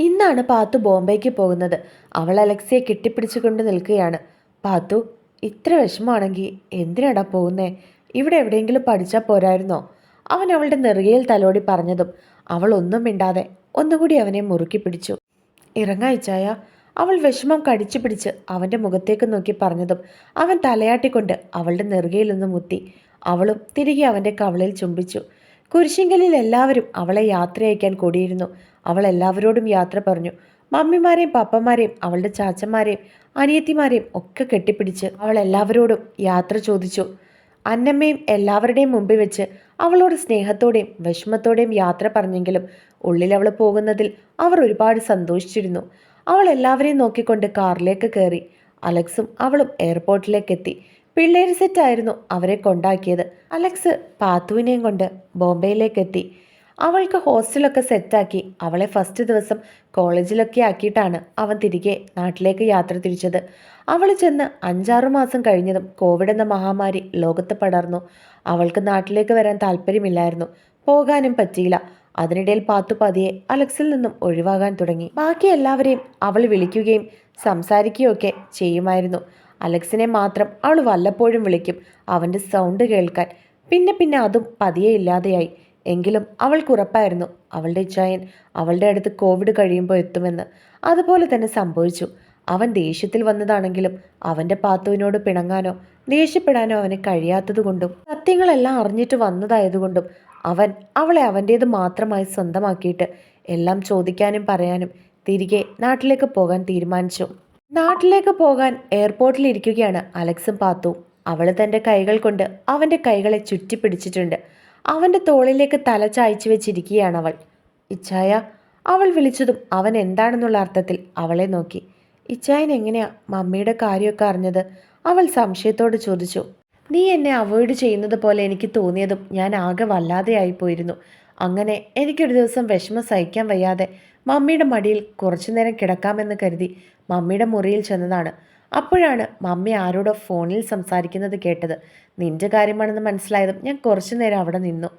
ഇന്നാണ് പാത്തു ബോംബെക്ക് പോകുന്നത്. അവൾ അലക്സിയെ കെട്ടിപ്പിടിച്ചുകൊണ്ട് നിൽക്കുകയാണ്. പാത്തു ഇത്ര വിഷമമാണെങ്കിൽ എന്തിനാടാ പോകുന്നേ? ഇവിടെ എവിടെയെങ്കിലും പഠിച്ചാൽ പോരായിരുന്നോ? അവൻ അവളുടെ നെറുകയിൽ തലോടി പറഞ്ഞതും അവൾ ഒന്നും മിണ്ടാതെ ഒന്നുകൂടി അവനെ മുറുക്കി പിടിച്ചു. ഇറങ്ങായിച്ചായ അവൾ വിഷമം കടിച്ചു പിടിച്ച് അവന്റെ മുഖത്തേക്ക് നോക്കി പറഞ്ഞതും അവൻ തലയാട്ടിക്കൊണ്ട് അവളുടെ നെറുകയിൽ നിന്ന് മുത്തി. അവളും തിരികെ അവന്റെ കവളിൽ ചുംബിച്ചു. കുരിശിങ്കലിൽ എല്ലാവരും അവളെ യാത്രയയക്കാൻ കൂടിയിരുന്നു. അവൾ എല്ലാവരോടും യാത്ര പറഞ്ഞു. മമ്മിമാരെയും പപ്പമാരെയും അവളുടെ ചാച്ചന്മാരെയും അനിയത്തിമാരെയും ഒക്കെ കെട്ടിപ്പിടിച്ച് അവൾ എല്ലാവരോടും യാത്ര ചോദിച്ചു. അന്നമ്മയും എല്ലാവരുടെയും മുമ്പിൽ വെച്ച് അവളോട് സ്നേഹത്തോടെയും വിഷമത്തോടെയും യാത്ര പറഞ്ഞെങ്കിലും ഉള്ളിൽ അവൾ പോകുന്നതിൽ അവർ ഒരുപാട് സന്തോഷിച്ചിരുന്നു. അവൾ എല്ലാവരെയും നോക്കിക്കൊണ്ട് കാറിലേക്ക് കയറി. അലക്സും അവളും എയർപോർട്ടിലേക്ക് എത്തി. പിള്ളേര് സെറ്റായിരുന്നു അവരെ കൊണ്ടാക്കിയത്. അലക്സ് പാത്തുവിനെയും കൊണ്ട് ബോംബെയിലേക്ക് എത്തി അവൾക്ക് ഹോസ്റ്റലൊക്കെ സെറ്റാക്കി. അവളെ ഫസ്റ്റ് ദിവസം കോളേജിലൊക്കെ ആക്കിയിട്ടാണ് അവൻ തിരികെ നാട്ടിലേക്ക് യാത്ര തിരിച്ചത്. അവൾ ചെന്ന് അഞ്ചാറ് മാസം കഴിഞ്ഞതും കോവിഡ് എന്ന മഹാമാരി ലോകത്ത് പടർന്നു. അവൾക്ക് നാട്ടിലേക്ക് വരാൻ താല്പര്യമില്ലായിരുന്നു. പോകാനും പറ്റിയില്ല. അതിനിടയിൽ പാത്തു പതിയെ അലക്സിൽ നിന്നും ഒഴിവാകാൻ തുടങ്ങി. ബാക്കി എല്ലാവരെയും അവൾ വിളിക്കുകയും സംസാരിക്കുകയൊക്കെ ചെയ്യുമായിരുന്നു. അലക്സിനെ മാത്രം അവൾ വല്ലപ്പോഴും വിളിക്കും അവന്റെ സൗണ്ട് കേൾക്കാൻ. പിന്നെ പിന്നെ അതും പതിയെ ഇല്ലാതെയായി. എങ്കിലും അവൾക്ക് ഉറപ്പായിരുന്നു അവളുടെ ജയൻ അവളുടെ അടുത്ത് കോവിഡ് കഴിയുമ്പോൾ എത്തുമെന്ന്. അതുപോലെ തന്നെ സംഭവിച്ചു. അവൻ ദേഷ്യത്തിൽ വന്നതാണെങ്കിലും അവന്റെ പാത്തുവിനോട് പിണങ്ങാനോ ദേഷ്യപ്പെടാനോ അവന് കഴിയാത്തതുകൊണ്ടും സത്യങ്ങളെല്ലാം അറിഞ്ഞിട്ട് വന്നതായതുകൊണ്ടും അവൻ അവളെ അവന്റേത് മാത്രമായി സ്വന്തമാക്കിയിട്ട് എല്ലാം ചോദിക്കാനും പറയാനും തിരികെ നാട്ടിലേക്ക് പോകാൻ തീരുമാനിച്ചു. നാട്ടിലേക്ക് പോകാൻ എയർപോർട്ടിൽ ഇരിക്കുകയാണ് അലക്സും പാത്തു. അവൾ തന്റെ കൈകൾ കൊണ്ട് അവന്റെ കൈകളെ ചുറ്റിപ്പിടിച്ചിട്ടുണ്ട്. അവന്റെ തോളിലേക്ക് തല ചായച്ചു വെച്ചിരിക്കുകയാണ് അവൾ. ഇച്ചായ അവൾ വിളിച്ചതും അവൻ എന്താണെന്നുള്ള അർത്ഥത്തിൽ അവളെ നോക്കി. ഇച്ചായൻ എങ്ങനെയാ മമ്മിയുടെ കാര്യമൊക്കെ അറിഞ്ഞത്? അവൾ സംശയത്തോട് ചോദിച്ചു. നീ എന്നെ അവോയ്ഡ് ചെയ്യുന്നത് പോലെ എനിക്ക് തോന്നിയതും ഞാൻ ആകെ വല്ലാതെയായി പോയിരുന്നു അങ്ങനെ എനിക്കൊരു ദിവസം വിഷമം സഹിക്കാൻ വയ്യാതെ മമ്മിയുടെ മടിയിൽ കുറച്ചു നേരം കിടക്കാമെന്ന് കരുതി മമ്മിയുടെ മുറിയിൽ ചെന്നതാണ്. അപ്പോഴാണ് മമ്മി ആരോടോ ഫോണിൽ സംസാരിക്കുന്നത് കേട്ടത്. നിന്റെ കാര്യമാണെന്ന് മനസ്സിലായതും ഞാൻ കുറച്ചു നേരം അവിടെ നിന്നു.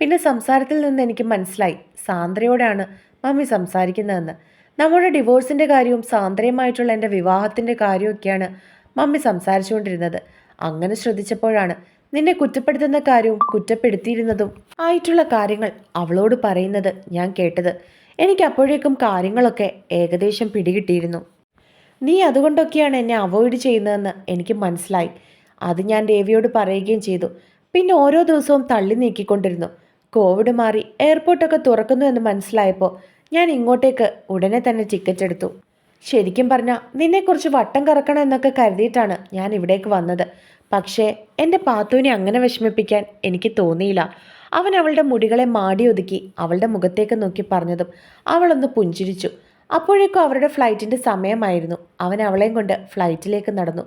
പിന്നെ സംസാരത്തിൽ നിന്ന് എനിക്ക് മനസ്സിലായി. സാന്ദ്രയോടാണ് മമ്മി സംസാരിക്കുന്നതെന്ന്. നമ്മുടെ ഡിവോഴ്സിന്റെ കാര്യവും സാന്ദ്രയുമായിട്ടുള്ള എന്റെ വിവാഹത്തിന്റെ കാര്യമൊക്കെയാണ് മമ്മി സംസാരിച്ചുകൊണ്ടിരുന്നത്. അങ്ങനെ ശ്രദ്ധിച്ചപ്പോഴാണ് നിന്നെ കുറ്റപ്പെടുത്തുന്ന കാര്യവും കുറ്റപ്പെടുത്തിയിരുന്നതും ആയിട്ടുള്ള കാര്യങ്ങൾ അവളോട് പറയുന്നത് ഞാൻ കേട്ടത്. എനിക്ക് അപ്പോഴേക്കും കാര്യങ്ങളൊക്കെ ഏകദേശം പിടികിട്ടിയിരുന്നു. നീ അതുകൊണ്ടൊക്കെയാണ് എന്നെ അവോയ്ഡ് ചെയ്യുന്നതെന്ന് എനിക്ക് മനസ്സിലായി. അത് ഞാൻ ദേവിയോട് പറയുകയും ചെയ്തു. പിന്നെ ഓരോ ദിവസവും തള്ളി നീക്കിക്കൊണ്ടിരുന്നു. കോവിഡ് മാറി എയർപോർട്ടൊക്കെ തുറക്കുന്നു എന്ന് മനസ്സിലായപ്പോൾ ഞാൻ ഇങ്ങോട്ടേക്ക് ഉടനെ തന്നെ ടിക്കറ്റ് എടുത്തു. ശരിക്കും പറഞ്ഞാൽ നിന്നെക്കുറിച്ച് വട്ടം കറക്കണം എന്നൊക്കെ കരുതിയിട്ടാണ് ഞാൻ ഇവിടേക്ക് വന്നത്. പക്ഷേ എന്റെ പാത്തുവിനെ അങ്ങനെ വിഷമിപ്പിക്കാൻ എനിക്ക് തോന്നിയില്ല. അവൻ അവളുടെ മുടികളെ മാടി ഒതുക്കി അവളുടെ മുഖത്തേക്ക് നോക്കി പറഞ്ഞതും അവളൊന്ന് പുഞ്ചിരിച്ചു. അപ്പോഴേക്കും അവരുടെ ഫ്ലൈറ്റിന്റെ സമയമായിരുന്നു. അവൻ അവളെയും കൊണ്ട് ഫ്ലൈറ്റിലേക്ക് നടന്നു.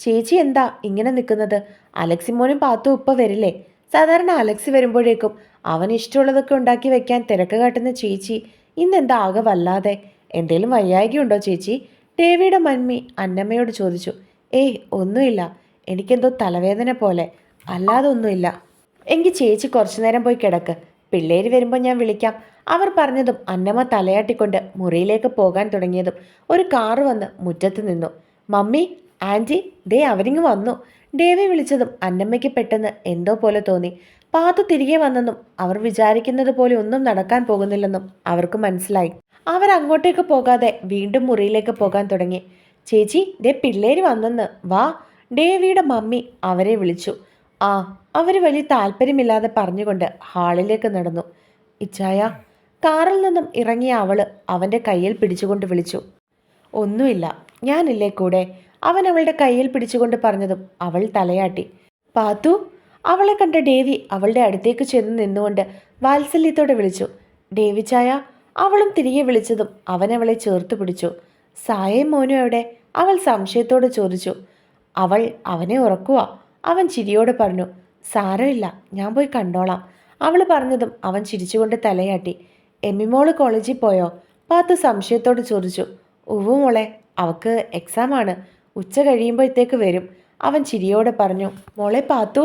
ചേച്ചി എന്താ ഇങ്ങനെ നിൽക്കുന്നത്? അലക്സിമോനും പാത്തും ഇപ്പം വരില്ലേ? സാധാരണ അലക്സി വരുമ്പോഴേക്കും അവൻ ഇഷ്ടമുള്ളതൊക്കെ ഉണ്ടാക്കി വെക്കാൻ തിരക്ക് കാട്ടുന്ന ചേച്ചി ഇന്നെന്താ ആകെ വല്ലാതെ? എന്തേലും വയ്യായികയുണ്ടോ ചേച്ചി? ദേവിയുടെ മന്മി അന്നമ്മയോട് ചോദിച്ചു. ഏയ് ഒന്നുമില്ല. എനിക്കെന്തോ തലവേദന പോലെ. അല്ലാതെ ഒന്നുമില്ല. എങ്കിൽ ചേച്ചി കുറച്ചു നേരം പോയി കിടക്ക്. പിള്ളേര് വരുമ്പോൾ ഞാൻ വിളിക്കാം. അവർ പറഞ്ഞതും അന്നമ്മ തലയാട്ടിക്കൊണ്ട് മുറിയിലേക്ക് പോകാൻ തുടങ്ങിയതും ഒരു കാറ് വന്ന് മുറ്റത്ത് നിന്നു. മമ്മി ആന്റി ദേ അവരിങ്ങ് വന്നു. ഡേവി വിളിച്ചതും അന്നമ്മയ്ക്ക് പെട്ടെന്ന് എന്തോ പോലെ തോന്നി. പാത്തു തിരികെ വന്നെന്നും അവർ വിചാരിക്കുന്നത് പോലെ ഒന്നും നടക്കാൻ പോകുന്നില്ലെന്നും അവർക്ക് മനസ്സിലായി. അവർ അങ്ങോട്ടേക്ക് പോകാതെ വീണ്ടും മുറിയിലേക്ക് പോകാൻ തുടങ്ങി. ചേച്ചി ദേ പിള്ളേര് വന്നെന്ന്. വാ. ഡേവിയുടെ മമ്മി അവരെ വിളിച്ചു. ആ അവർ വലിയ താല്പര്യമില്ലാതെ പറഞ്ഞുകൊണ്ട് ഹാളിലേക്ക് നടന്നു. ഇച്ചായ കാറിൽ നിന്നും ഇറങ്ങിയ അവൾ അവന്റെ കയ്യിൽ പിടിച്ചുകൊണ്ട് വിളിച്ചു. ഒന്നുമില്ല ഞാനില്ലേ കൂടെ? അവൻ അവളുടെ കയ്യിൽ പിടിച്ചുകൊണ്ട് പറഞ്ഞതും അവൾ തലയാട്ടി. പാത്തു? അവളെ കണ്ട ഡേവി അവളുടെ അടുത്തേക്ക് ചെന്ന് നിന്നുകൊണ്ട് വാത്സല്യത്തോടെ വിളിച്ചു. ഡേവി ചായ അവളും തിരികെ വിളിച്ചതും അവൻ അവളെ ചേർത്ത് പിടിച്ചു. സായം മോനു എവിടെ? അവൾ സംശയത്തോട് ചോദിച്ചു. അവൾ അവനെ ഉറക്കുക അവൻ ചിരിയോട് പറഞ്ഞു സാരമില്ല ഞാൻ പോയി കണ്ടോളാം. അവൾ പറഞ്ഞതും അവൻ ചിരിച്ചുകൊണ്ട് തലയാട്ടി എമ്മിമോൾ കോളേജിൽ പോയോ? പാത്തു സംശയത്തോട് ചോദിച്ചു ഉവ്വ് മോളെ അവക്ക് എക്സാമാണ് ഉച്ച കഴിയുമ്പോഴത്തേക്ക് വരും. അവൻ ചിരിയോടെ പറഞ്ഞു മോളെ പാത്തു.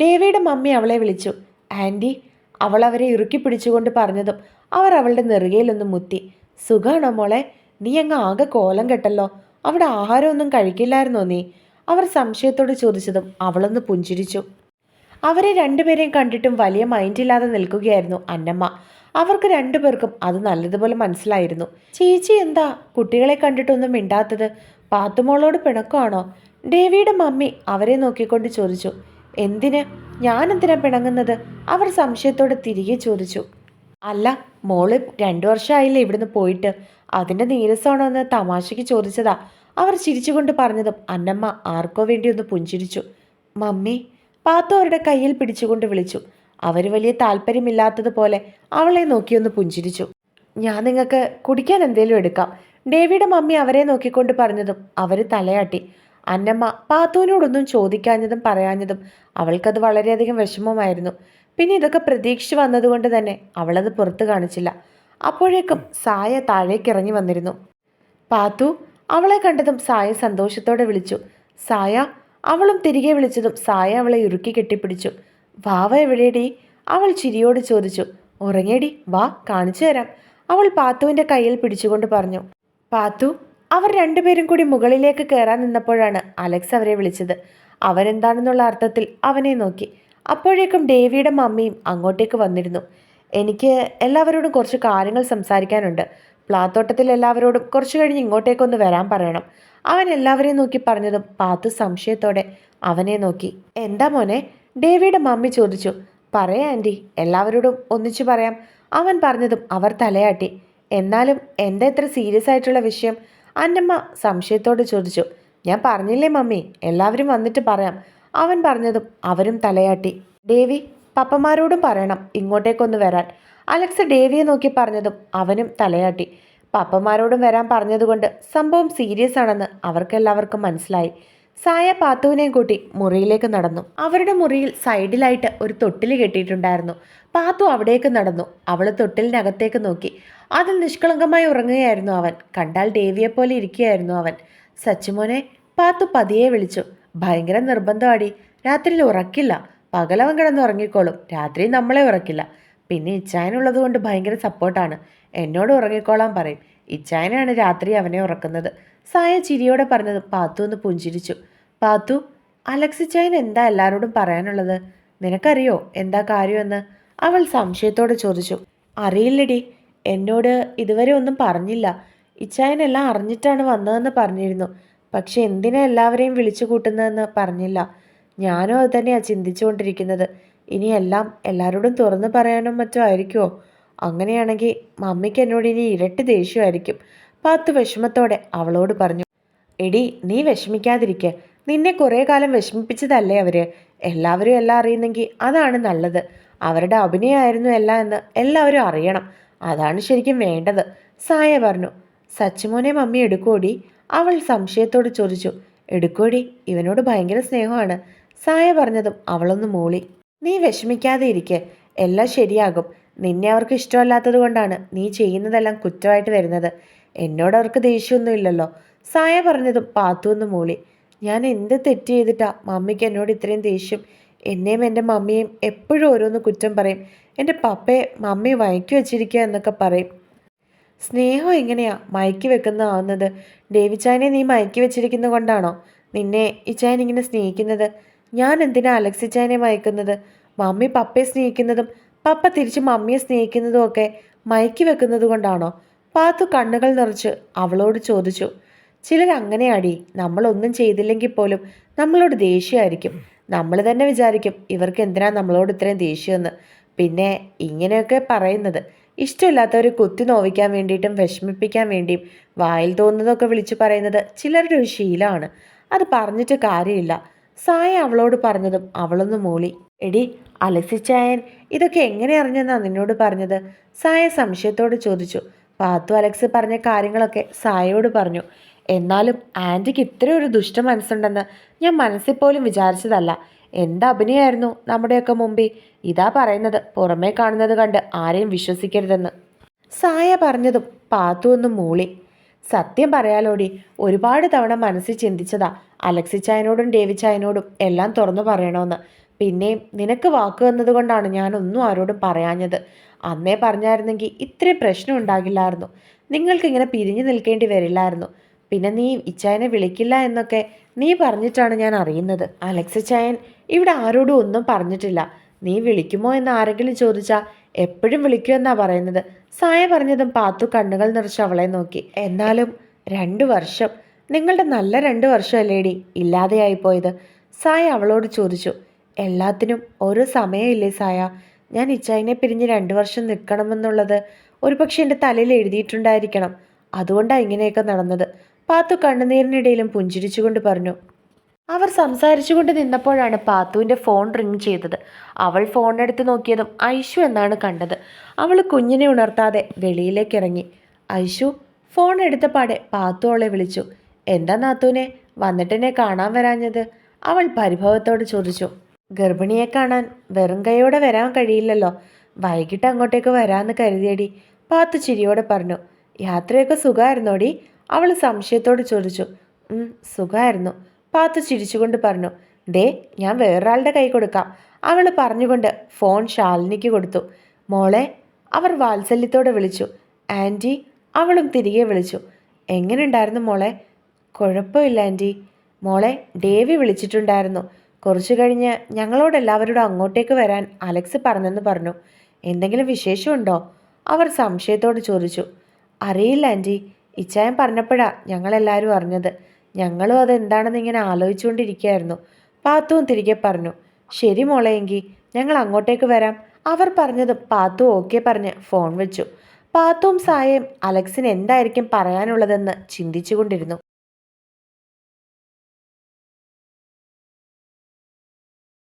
ഡേവിയുടെ മമ്മി അവളെ വിളിച്ചു ആന്റി അവൾ അവരെ ഇറുക്കി പിടിച്ചുകൊണ്ട് പറഞ്ഞതും അവർ അവളുടെ നെറുകയിലൊന്ന് മുത്തി സുഖാണോ മോളെ? നീ അങ്ങ് ആകെ കോലം കെട്ടല്ലോ അവിടെ ആഹാരമൊന്നും കഴിക്കില്ലായിരുന്നോ നീ? അവർ സംശയത്തോട് ചോദിച്ചതും അവളൊന്ന് പുഞ്ചിരിച്ചു. അവരെ രണ്ടുപേരെയും കണ്ടിട്ടും വലിയ മൈൻഡില്ലാതെ നിൽക്കുകയായിരുന്നു അന്നമ്മ. അവർക്ക് രണ്ടുപേർക്കും അത് നല്ലതുപോലെ മനസ്സിലായിരുന്നു. ചേച്ചി എന്താ കുട്ടികളെ കണ്ടിട്ടൊന്നും മിണ്ടാത്തത്? പാത്തുമോളോട് പിണക്കമാണോ? ദേവിയുടെ മമ്മി അവരെ നോക്കിക്കൊണ്ട് ചോദിച്ചു. എന്തിന്? ഞാൻ എന്തിനാ പിണങ്ങുന്നത്? അവർ സംശയത്തോടെ തിരികെ ചോദിച്ചു. അല്ല മോൾ രണ്ടു വർഷമായില്ലേ ഇവിടുന്ന് പോയിട്ട്. അതിന്റെ നീരസമാണോ എന്ന് തമാശയ്ക്ക് ചോദിച്ചതാ. അവർ ചിരിച്ചുകൊണ്ട് പറഞ്ഞതും അന്നമ്മ ആർക്കോ വേണ്ടി ഒന്ന് പുഞ്ചിരിച്ചു. മമ്മി പാത്തു അവരുടെ കയ്യിൽ പിടിച്ചുകൊണ്ട് വിളിച്ചു. അവർ വലിയ താല്പര്യമില്ലാത്തതുപോലെ അവളെ നോക്കിയൊന്ന് പുഞ്ചിരിച്ചു. ഞാൻ നിങ്ങൾക്ക് കുടിക്കാൻ എന്തേലും എടുക്കാം. ഡേവിയുടെ മമ്മി അവരെ നോക്കിക്കൊണ്ട് പറഞ്ഞതും അവർ തലയാട്ടി. അന്നമ്മ പാത്തുവിനോടൊന്നും ചോദിക്കാഞ്ഞതും പറയാഞ്ഞതും അവൾക്കത് വളരെയധികം വിഷമമായിരുന്നു. പിന്നെ ഇതൊക്കെ പ്രതീക്ഷിച്ച് വന്നതുകൊണ്ട് തന്നെ അവളത് പുറത്തു കാണിച്ചില്ല. അപ്പോഴേക്കും സായ താഴേക്ക് ഇറങ്ങി വന്നിരുന്നു. പാത്തു അവളെ കണ്ടതും സായ സന്തോഷത്തോടെ വിളിച്ചു. സായ അവളും തിരികെ വിളിച്ചതും സായ അവളെ ഇറുക്കി കെട്ടിപ്പിടിച്ചു. വാവ എവിടെയടി? അവൾ ചിരിയോട് ചോദിച്ചു. ഉറങ്ങേടി വാ കാണിച്ചു തരാം. അവൾ പാത്തുവിന്റെ കയ്യിൽ പിടിച്ചുകൊണ്ട് പറഞ്ഞു. പാത്തു അവർ രണ്ടുപേരും കൂടി മുകളിലേക്ക് കയറാൻ നിന്നപ്പോഴാണ് അലക്സ് അവരെ വിളിച്ചത്. അവരെന്താണെന്നുള്ള അർത്ഥത്തിൽ അവനെ നോക്കി. അപ്പോഴേക്കും ഡേവിയുടെ മമ്മിയും അങ്ങോട്ടേക്ക് വന്നിരുന്നു. എനിക്ക് എല്ലാവരോടും കുറച്ച് കാര്യങ്ങൾ സംസാരിക്കാനുണ്ട്. പ്ലാത്തോട്ടത്തിൽ എല്ലാവരോടും കുറച്ചു കഴിഞ്ഞ് ഇങ്ങോട്ടേക്കൊന്ന് വരാൻ പറയണം. അവൻ എല്ലാവരെയും നോക്കി പറഞ്ഞതും പാത്തു സംശയത്തോടെ അവനെ നോക്കി. എന്താ മോനെ? ഡേവിയുടെ മമ്മി ചോദിച്ചു. പറയാ ആന്റി എല്ലാവരോടും ഒന്നിച്ചു പറയാം. അവൻ പറഞ്ഞതും അവർ തലയാട്ടി. എന്നാലും എന്താ ഇത്ര സീരിയസ് ആയിട്ടുള്ള വിഷയം? അന്നമ്മ സംശയത്തോട് ചോദിച്ചു. ഞാൻ പറഞ്ഞില്ലേ മമ്മി എല്ലാവരും വന്നിട്ട് പറയാം. അവൻ പറഞ്ഞതും അവരും തലയാട്ടി. ഡേവി പപ്പമാരോടും പറയണം ഇങ്ങോട്ടേക്കൊന്ന് വരാൻ. അലക്സ് ഡേവിയെ നോക്കി പറഞ്ഞതും അവനും തലയാട്ടി. പപ്പന്മാരോടും വരാൻ പറഞ്ഞതുകൊണ്ട് സംഭവം സീരിയസ് ആണെന്ന് അവർക്കെല്ലാവർക്കും മനസ്സിലായി. സായ പാത്തുവിനെയും കൂട്ടി മുറിയിലേക്ക് നടന്നു. അവരുടെ മുറിയിൽ സൈഡിലായിട്ട് ഒരു തൊട്ടിൽ കെട്ടിയിട്ടുണ്ടായിരുന്നു. പാത്തു അവിടേക്ക് നടന്നു. അവൾ തൊട്ടിലിനകത്തേക്ക് നോക്കി. അതിൽ നിഷ്കളങ്കമായി ഉറങ്ങുകയായിരുന്നു അവൻ. കണ്ടാൽ ദേവിയെ പോലെ ഇരിക്കുകയായിരുന്നു അവൻ. സച്ചുമോനെ പാത്തു പതിയെ വിളിച്ചു. ഭയങ്കര നിർബന്ധമാടി രാത്രിയിൽ ഉറക്കില്ല. പകലവൻ കിടന്ന് ഉറങ്ങിക്കോളും രാത്രി നമ്മളെ ഉറക്കില്ല. പിന്നെ ഇച്ചായനുള്ളത് കൊണ്ട് ഭയങ്കര സപ്പോർട്ടാണ്. എന്നോട് ഉറങ്ങിക്കോളാൻ പറയും. ഇച്ചായനാണ് രാത്രി അവനെ ഉറക്കുന്നത്. സായ ചിരിയോടെ പറഞ്ഞത് പാത്തു ഒന്ന് പുഞ്ചിരിച്ചു. പാത്തു അലക്സ് ഇച്ചായൻ എന്താ എല്ലാവരോടും പറയാനുള്ളത്? നിനക്കറിയോ എന്താ കാര്യമെന്ന്? അവൾ സംശയത്തോടെ ചോദിച്ചു. അറിയില്ലടി എന്നോട് ഇതുവരെ ഒന്നും പറഞ്ഞില്ല. ഇച്ചായനെല്ലാം അറിഞ്ഞിട്ടാണ് വന്നതെന്ന് പറഞ്ഞിരുന്നു. പക്ഷെ എന്തിനാ എല്ലാവരെയും വിളിച്ചു കൂട്ടുന്നതെന്ന് പറഞ്ഞില്ല. ഞാനും അത് തന്നെയാണ് ചിന്തിച്ചുകൊണ്ടിരിക്കുന്നത്. ഇനി എല്ലാം എല്ലാവരോടും തുറന്നു പറയാനും മറ്റോ ആയിരിക്കുമോ അങ്ങനെയാണെങ്കിൽ മമ്മിക്ക് എന്നോട് ഇനി ഇരട്ടി ദേഷ്യമായിരിക്കും. പാത്തു വിഷമത്തോടെ അവളോട് പറഞ്ഞു എടി നീ വിഷമിക്കാതിരിക്കെ. നിന്നെ കുറേ കാലം വിഷമിപ്പിച്ചതല്ലേ അവർ? എല്ലാവരും എല്ലാം അറിയുന്നെങ്കിൽ അതാണ് നല്ലത്. അവരുടെ അഭിനയമായിരുന്നു എല്ലാം എന്ന് എല്ലാവരും അറിയണം. അതാണ് ശരിക്കും വേണ്ടത്. സായ പറഞ്ഞു സച്ചിമോനെ മമ്മി എടുക്കോടി അവൾ സംശയത്തോട് ചോദിച്ചു എടുക്കോടി ഇവനോട് ഭയങ്കര സ്നേഹമാണ്. സായ പറഞ്ഞതും അവളൊന്ന് മൂളി. നീ വിഷമിക്കാതെ ഇരിക്കെ. എല്ലാം ശരിയാകും. നിന്നെ അവർക്ക് ഇഷ്ടമല്ലാത്തത് കൊണ്ടാണ് നീ ചെയ്യുന്നതെല്ലാം കുറ്റമായിട്ട് വരുന്നത്. എന്നോട് അവർക്ക് ദേഷ്യമൊന്നുമില്ലല്ലോ സായ പറഞ്ഞതും പാത്തു ഒന്ന് മൂളി. ഞാൻ എന്ത് തെറ്റ് ചെയ്തിട്ടാ മമ്മിക്ക് എന്നോട് ഇത്രയും ദേഷ്യം? എന്നെയും എന്റെ മമ്മിയും എപ്പോഴും ഓരോന്ന് കുറ്റം പറയും. എന്റെ പപ്പയെ മമ്മി വയക്കി വെച്ചിരിക്കുക എന്നൊക്കെ പറയും. സ്നേഹം എങ്ങനെയാ മയക്കി വെക്കുന്നതാവുന്നത്? ഡേവിച്ചായനെ നീ മയക്കി വെച്ചിരിക്കുന്നത് കൊണ്ടാണോ? നിന്നെ ഇച്ചായൻ ഇങ്ങനെ സ്നേഹിക്കുന്നത്? ഞാൻ എന്തിനാ അലക്സിച്ചായനെ മയക്കുന്നത്? മമ്മി പപ്പയെ സ്നേഹിക്കുന്നതും പപ്പ തിരിച്ച് മമ്മിയെ സ്നേഹിക്കുന്നതും ഒക്കെ മയക്കി വെക്കുന്നത് കൊണ്ടാണോ? പാത്തു കണ്ണുകൾ നിറച്ച് അവളോട് ചോദിച്ചു. ചിലർ അടി നമ്മളൊന്നും ചെയ്തില്ലെങ്കിൽ പോലും നമ്മളോട് ദേഷ്യമായിരിക്കും. നമ്മൾ തന്നെ വിചാരിക്കും ഇവർക്ക് എന്തിനാ നമ്മളോട് ഇത്രയും ദേഷ്യമെന്ന്. പിന്നെ ഇങ്ങനെയൊക്കെ പറയുന്നത്. ഇഷ്ടമില്ലാത്തവർ കുത്തി നോവിക്കാൻ വേണ്ടിയിട്ടും വിഷമിപ്പിക്കാൻ വേണ്ടിയും വായിൽ തോന്നുന്നതൊക്കെ വിളിച്ചു പറയുന്നത് ചിലരുടെ ഒരു ശീലമാണ്. അത് പറഞ്ഞിട്ട് കാര്യമില്ല. സായ അവളോട് പറഞ്ഞതും അവളൊന്ന് മൂളി. എടി അലസിച്ചായൻ ഇതൊക്കെ എങ്ങനെ അറിഞ്ഞെന്നാ നിന്നോട് പറഞ്ഞത്? സായ സംശയത്തോട് ചോദിച്ചു. പാത്തു അലക്സ് പറഞ്ഞ കാര്യങ്ങളൊക്കെ സായയോട് പറഞ്ഞു. എന്നാലും ആന്റിക്ക് ഇത്ര ഒരു ദുഷ്ട മനസ്സുണ്ടെന്ന് ഞാൻ മനസ്സിൽ പോലും വിചാരിച്ചതല്ല. എന്ത് അഭിനയമായിരുന്നു നമ്മുടെയൊക്കെ മുമ്പിൽ? ഇതാ പറയുന്നത് പുറമേ കാണുന്നത് കണ്ട് ആരെയും വിശ്വസിക്കരുതെന്ന്. സായ പറഞ്ഞതും പാത്തു ഒന്ന് മൂളി. സത്യം പറയാലോടി ഒരുപാട് തവണ മനസ്സിൽ ചിന്തിച്ചതാ അലക്സിച്ചായനോടും ഡേവിച്ചായനോടും എല്ലാം തുറന്നു പറയണമെന്ന് പിന്നെയും നിനക്ക് വാക്ക് വന്നതുകൊണ്ടാണ് ഞാനൊന്നും ആരോടും പറയാഞ്ഞത്. അന്നേ പറഞ്ഞായിരുന്നെങ്കിൽ ഇത്രയും പ്രശ്നം ഉണ്ടാകില്ലായിരുന്നു. നിങ്ങൾക്കിങ്ങനെ പിരിഞ്ഞു നിൽക്കേണ്ടി വരില്ലായിരുന്നു. പിന്നെ നീ ഇച്ചായനെ വിളിക്കില്ല എന്നൊക്കെ നീ പറഞ്ഞിട്ടാണ് ഞാൻ അറിയുന്നത്. അലക്സ് ചായൻ ഇവിടെ ആരോടും ഒന്നും പറഞ്ഞിട്ടില്ല. നീ വിളിക്കുമോ എന്ന് ആരെങ്കിലും ചോദിച്ചാൽ എപ്പോഴും വിളിക്കുമെന്നാ പറയുന്നത്. സായ പറഞ്ഞതും പാത്തു കണ്ണുകൾ നിറച്ച് അവളെ നോക്കി. എന്നാലും രണ്ടു വർഷം നിങ്ങളുടെ നല്ല രണ്ട് വർഷമല്ലേടി? ഇല്ലാതെയായി പോയത്. സായ അവളോട് ചോദിച്ചു. എല്ലാത്തിനും ഓരോ സമയമില്ലേ സായ? ഞാൻ ഇച്ചായിനെ പിരിഞ്ഞ് രണ്ട് വർഷം നിൽക്കണമെന്നുള്ളത് ഒരുപക്ഷെ എന്റെ തലയിൽ എഴുതിയിട്ടുണ്ടായിരിക്കണം. അതുകൊണ്ടാണ് ഇങ്ങനെയൊക്കെ നടന്നത്. പാത്തു കണ്ണുനീരിനിടയിലും പുഞ്ചിരിച്ചുകൊണ്ട് പറഞ്ഞു. അവർ സംസാരിച്ചുകൊണ്ട് നിന്നപ്പോഴാണ് പാത്തുവിന്റെ ഫോൺ റിങ് ചെയ്തത്. അവൾ ഫോൺ എടുത്ത് നോക്കിയതും ഐഷു എന്നാണ് കണ്ടത്. അവൾ കുഞ്ഞിനെ ഉണർത്താതെ വെളിയിലേക്ക് ഇറങ്ങി ഐഷു ഫോൺ എടുത്ത പാടെ പാത്തു അവളെ വിളിച്ചു. എന്താ നാത്തൂനെ? വന്നിട്ടെന്നെ കാണാൻ വരാഞ്ഞത്. അവൾ പരിഭവത്തോട് ചോദിച്ചു. ഗർഭിണിയെ കാണാൻ വെറും കൈയോടെ വരാൻ കഴിയില്ലല്ലോ. വൈകിട്ട് അങ്ങോട്ടേക്ക് വരാമെന്ന് കരുതിയടി. പാത്തു ചിരിയോടെ പറഞ്ഞു. യാത്രയൊക്കെ സുഖമായിരുന്നോടി അവൾ സംശയത്തോട് ചോദിച്ചു. "ഉം, സുഖമായിരുന്നു പാത്തു ചിരിച്ചുകൊണ്ട് പറഞ്ഞു. ദേ ഞാൻ വേറൊരാളുടെ കൈ കൊടുക്കാം. അവൾ പറഞ്ഞുകൊണ്ട് ഫോൺ ശാലിനിക്ക് കൊടുത്തു. മോളെ അവർ വാത്സല്യത്തോടെ വിളിച്ചു. ആന്റി അവളും തിരികെ വിളിച്ചു. എങ്ങനെയുണ്ടായിരുന്നു മോളെ? കുഴപ്പമില്ല ആന്റി. മോളെ ഡേവി വിളിച്ചിട്ടുണ്ടായിരുന്നു. കുറച്ചു കഴിഞ്ഞ് ഞങ്ങളോട് എല്ലാവരോടും അങ്ങോട്ടേക്ക് വരാൻ അലക്സ് പറഞ്ഞെന്ന് പറഞ്ഞു. എന്തെങ്കിലും വിശേഷമുണ്ടോ? അവർ സംശയത്തോട് ചോദിച്ചു. അറിയില്ല ആന്റി. ഇച്ചായം പറഞ്ഞപ്പോഴാ ഞങ്ങളെല്ലാവരും അറിഞ്ഞത്. ഞങ്ങളും അതെന്താണെന്ന് ഇങ്ങനെ ആലോചിച്ചുകൊണ്ടിരിക്കുകയായിരുന്നു. പാത്തുവും തിരികെ പറഞ്ഞു. ശരി മോളെ എങ്കിൽ ഞങ്ങൾ അങ്ങോട്ടേക്ക് വരാം. അവർ പറഞ്ഞത് പാത്തു ഓക്കെ പറഞ്ഞ് ഫോൺ വെച്ചു. പാത്തുവും സായയും അലക്സിന് എന്തായിരിക്കും പറയാനുള്ളതെന്ന് ചിന്തിച്ചുകൊണ്ടിരുന്നു.